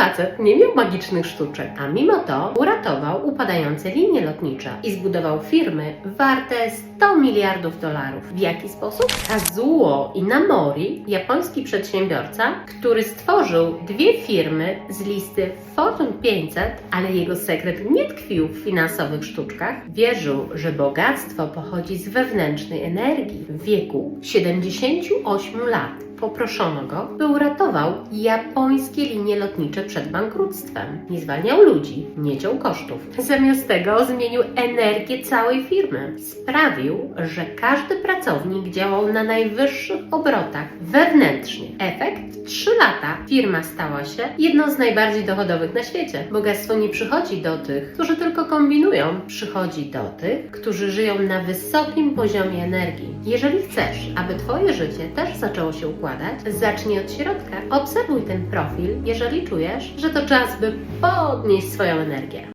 facet nie miał magicznych sztuczek, a mimo to uratował upadające linie lotnicze i zbudował firmy warte 100 miliardów dolarów. W jaki sposób? Kazuo Inamori, japoński przedsiębiorca, który stworzył dwie firmy z listy Fortune 500, ale jego sekret nie tkwił w finansowych sztuczkach. Wierzył, że bogactwo pochodzi z wewnętrznej energii. W wieku 78 lat poproszono go, by uratował japońskie linie lotnicze przed bankructwem. Nie zwalniał ludzi, nie ciął kosztów. Zamiast tego zmienił energię całej firmy. Sprawił, że każdy pracownik działał na najwyższych obrotach wewnętrznie. Efekt? 3 lata firma stała się jedną z najbardziej dochodowych na świecie. Bogactwo nie przychodzi do tych, którzy tylko kombinują, przychodzi do tych, którzy żyją na wysokim poziomie energii. Jeżeli chcesz, aby Twoje życie też zaczęło się układać, zacznij od środka. Obserwuj ten profil, jeżeli czujesz, że to czas, by podnieść swoją energię.